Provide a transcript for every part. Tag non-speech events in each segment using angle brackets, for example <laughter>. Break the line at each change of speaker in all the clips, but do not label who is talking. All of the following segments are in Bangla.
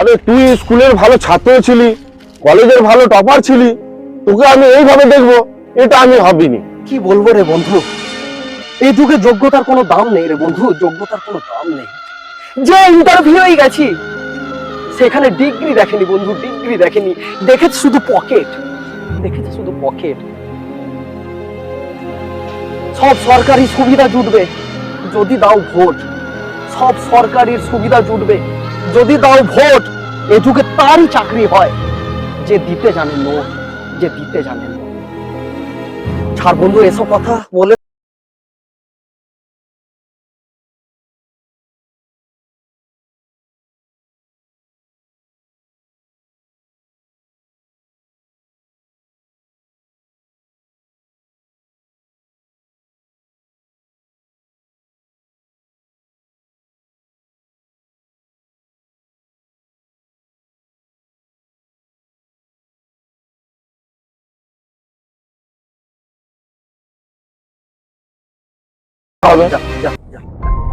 আরে তুই স্কুলের ভালো ছাত্র ছিলি, কলেজের ভালো টপার ছিলি, তোকে আমি এইভাবে দেখব, এটা আমি ভাবিনি।
কি বলব রে বন্ধু? এই যুগে যোগ্যতার কোনো দাম নেই রে বন্ধু, যোগ্যতার কোনো দাম নেই। যে ইন্টারভিউ হয়ে গেছি, সেখানে ডিগ্রি দেখেনি বন্ধু ডিগ্রি দেখেনি। দেখেছে শুধু পকেট দেখেছে শুধু পকেট সব সরকারি সুবিধা জুটবে, যদি দাও ভোট, সব সরকারি সুবিধা জুটবে। যদি দাও ভোট এ যুগে তারই চাকরি হয়। যে দিতে জানে নোট যে দিতে জানে নোট ছাড় বন্ধু, এসব কথা বলে
হবে।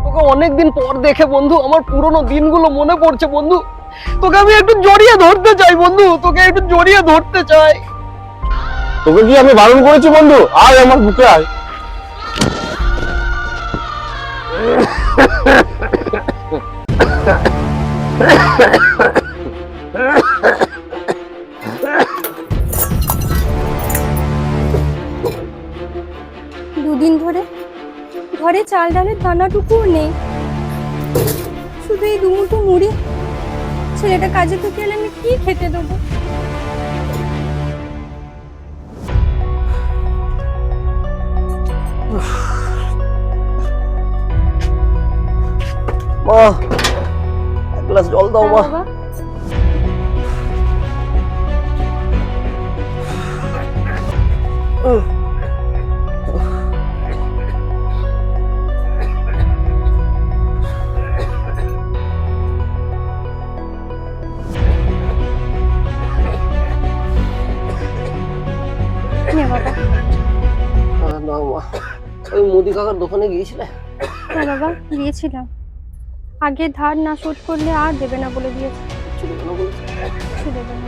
তোকে অনেকদিন পর দেখে বন্ধু আমার পুরনো দিনগুলো মনে পড়ছে বন্ধু। তোকে আমি একটু জড়িয়ে ধরতে চাই বন্ধু তোকে একটু জড়িয়ে ধরতে চাই।
তোকে কি আমি বারণ করেছি বন্ধু? আয় আমার বুকে আয়।
দুদিন ধরে ঘরে চাল ডালের দানাটুকুও নেই। শুধু এই দুমুঠো মুড়ি। ছেলেটা কাজে থেকে এলে আমি কি খেতে দেবো?
মা এক গ্লাস জল দাও মা।
বাবা।
কাকার দোকানে গিয়েছিলে?
হ্যাঁ বাবা দিয়েছিলাম আগে ধার না শোধ করলে আর দেবে না বলে দিয়েছে।
কিছু দেবে না বলেছে?
কিছু দেবে না।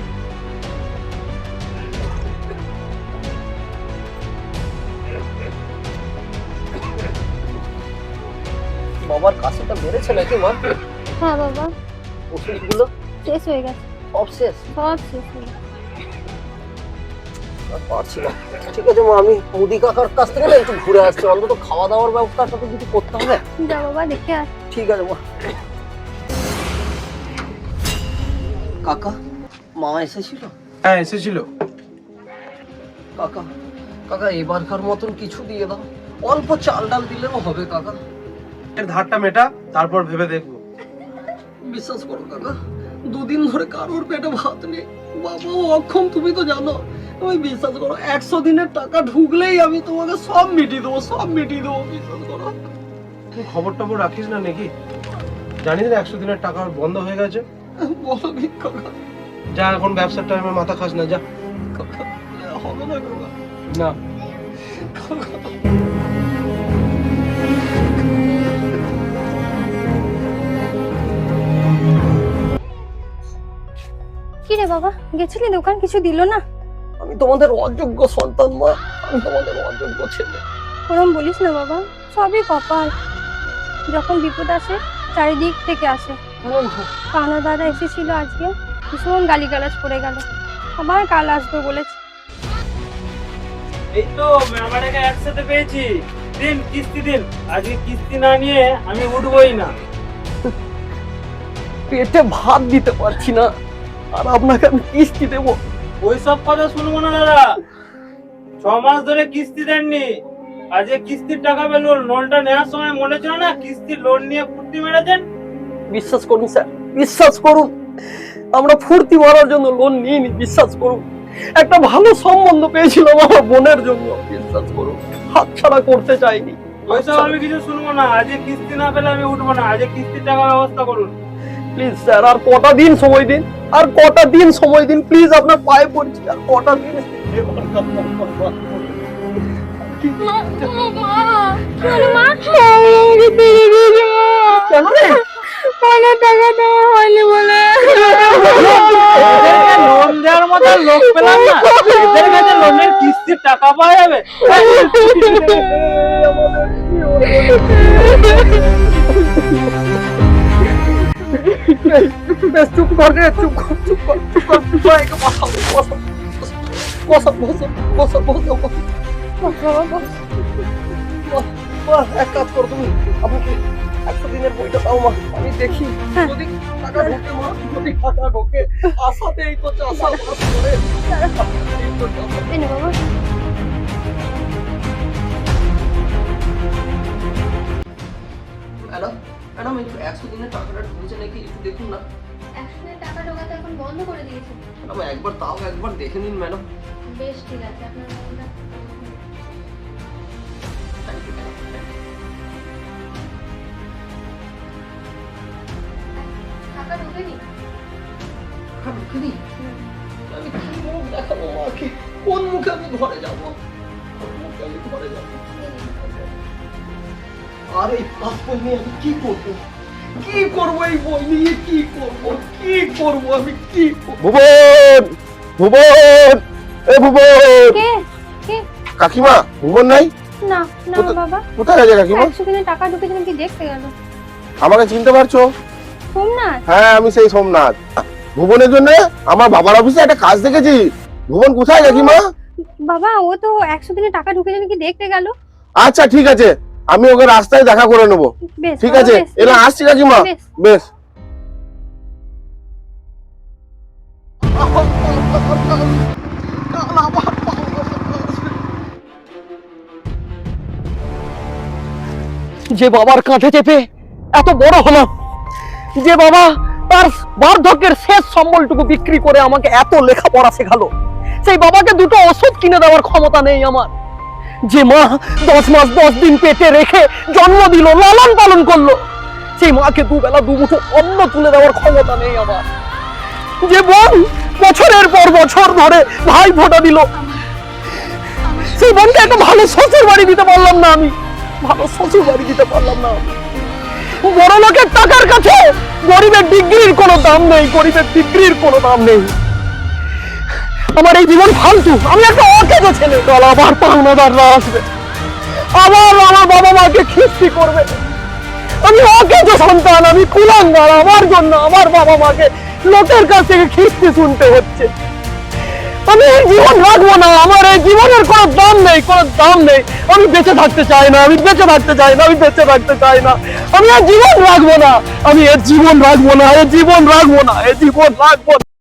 বাবার কাশিটা বেড়েছে নাকি মা?
হ্যাঁ বাবা।
ওষুধগুলো?
শেষ হয়ে গেছে।
সব শেষ?
সব শেষ হয়ে গেছে।
পারছি না। ঠিক আছে মা আমি মুদি কাকার কাছ থেকে না একটু ঘুরে আসছি। অন্তত খাওয়া দাওয়ার ব্যবস্থাটা তো কিছু করতে হবে
যা বাবা দেখে আস
ঠিক আছে মা। কাকা মা এসেছিল?
হ্যাঁ এসেছিল।
কাকা কাকা এবারকার মতন কিছু দিয়ে দাও। অল্প চাল ডাল দিলেও হবে কাকা।
এর ধারটা মেটা তারপর ভেবে দেখব।
বিশ্বাস করো কাকা। দুদিন ধরে কারোর পেটে ভাত নেই। বাবাও অক্ষম তুমি তো জানো তুমি বিশ্বাস করো একশো দিনের টাকা ঢুকলেই আমি তোমাকে সব মিটিয়ে দেবো সব মিটিয়ে দেবো বিশ্বাস করো।
তুই খবর টবর রাখিস না নাকি? জানিস না একশো দিনের টাকা বন্ধ হয়ে গেছে?
বলো কাকা?
যা এখন ব্যবসার টাইমে মাথা খাস না যা।
হবে না কাকা।
না।
কি রে বাবা? গেছিলি দোকান? কিছু দিল না?
আমি তোমাদের অযোগ্য সন্তান মা। আমি তোমাদের অযোগ্য ছেলে।
ওরম বলিস না বাবা। সবই কপাল। যখন বিপদ আসে চারিদিক থেকে আসে। কানা দাদা এসেছিল আজকে। ভীষণ গালিগালাজ পড়ে গেল। আবার কাল আসবে বলেছে।
এই তো মেমাটাকে একসাথে পেয়েছি। দিন কিস্তি দিন। আজকে কিস্তি না নিয়ে আমি উঠবই না।
পেটে ভাত দিতে পারছি না। আর আপনাকে আমি কিস্তি দেবো।
ওইসব কথা শুনব না দাদা। ছ মাস ধরে কিস্তি দেননি। আজকে কিস্তির টাকা পেল লোনটা নেওয়ার সময় মনে ছিল না কিস্তির লোন নিয়ে ফুর্তি মেরেছেন?
বিশ্বাস করুন স্যার। বিশ্বাস করুন। আমরা ফুর্তি মারার জন্য লোন নিইনি বিশ্বাস করুন। একটা ভালো সম্বন্ধ পেয়েছিলাম আমার বোনের জন্য। বিশ্বাস করুন। হাত ছাড়া করতে চাইনি।
ওইসব আমি কিছু শুনব না। আজকে কিস্তি না পেলে আমি উঠবো না। আজকে কিস্তির টাকা ব্যবস্থা করুন।
প্লিজ স্যার আর কটা দিন সময় দিন? আর কটা দিন সময় দিন? প্লিজ আপনার পায়ে পড়ছি আর কটা দিন?
লোক পেলাম না। এদের কাছে লোনের কিস্তির টাকা পাওয়া যাবে? <laughs>
এক কাজ করো তুমি আমাকে দিনের বইটা আমি দেখি। যদি টাকা ঢোকে মা যদি তো চাষা বাস
বাবা
ম্যাডাম একটু একশো দিনের টাকাটা ঢুকেছে নাকি একটু দেখুন না।
টাকা ঢোকাতে এখন বন্ধ করে দিয়েছে
ম্যাডাম একবার তাও একবার দেখে নিন ম্যাডাম।
বেশ ঠিক আছে আপনার
থ্যাংক ইউ
টাকা ঢোকেনি?
টাকা আমি কি মুখ দেখাবো মাকে? কোন মুখে আমি ঘরে যাব? কোন মুখে আমি ঘরে যাব? আর এই নিয়ে আমি কি করব? কি করব এই বই নিয়ে কি করব? কি করব আমি? কি
ভুবন! ভুবন! এ ভুবন!
কে? কে?
কাকিমা ভুবন নাই?
না না বাবা।
কোথায় গেছে কাকিমা?
একশো দিনের টাকা ঢুকেছে নাকি দেখতে গেল?
আমাকে চিনতে পারছ?
সোমনাথ?
হ্যাঁ আমি সেই সোমনাথ। ভুবনের জন্য আমার বাবার অফিসে একটা কাজ দেখেছি। ভুবন কোথায় কাকিমা?
বাবা ও তো একশো দিনের টাকা ঢুকেছে নাকি দেখতে গেল?
আচ্ছা ঠিক আছে। আমি ওকে রাস্তায় দেখা করে নেব। ঠিক আছে?
বেশ,
আসছি কাকিমা?
বেশ।
বেশ।
যে বাবার কাঁধে চেপে এত বড় হলাম যে বাবা তার বার্ধক্যের শেষ সম্বলটুকু বিক্রি করে আমাকে এত লেখাপড়া শেখালো সেই বাবাকে দুটো ওষুধ কিনে দেওয়ার ক্ষমতা নেই আমার। যে মা দশ মাস দশ দিন পেটে রেখে জন্ম দিল, লালন পালন করল, সেই মাকে দুবেলা দুমুঠো অন্ন তুলে দেওয়ার ক্ষমতা নেই আমার। যে বোন বছরের পর বছর ধরে ভাই ফোটা দিল, সেই বোনকে একটা ভালো শ্বশুর বাড়ি দিতে পারলাম না আমি। ভালো শ্বশুর বাড়ি দিতে পারলাম না বড় লোকের টাকার কাছে গরিবের ডিগ্রির কোনো দাম নেই, গরিবের ডিগ্রির কোনো দাম নেই। আমার এই জীবন ফালতু। আমি একটা অকেজো ছেলে। দল আবার পাওনাদাররা আসবে। আবার আমার বাবা মাকে খিস্তি করবে। আমি অকেজো সন্তান, আমি কুলাঙ্গার। আমার জন্য আমার বাবা মাকে লোকের কাছ থেকে খিস্তি শুনতে হচ্ছে। আমি এই জীবন রাখব না। আমার এই জীবনের কোনো দাম নেই, কোনো দাম নেই। আমি বেঁচে থাকতে চাই না, আমি বেঁচে থাকতে চাই না, আমি বেঁচে থাকতে চাই না। আমি আর জীবন রাখব না। আমি এর জীবন রাখব না এর জীবন রাখব না এর জীবন রাখব না।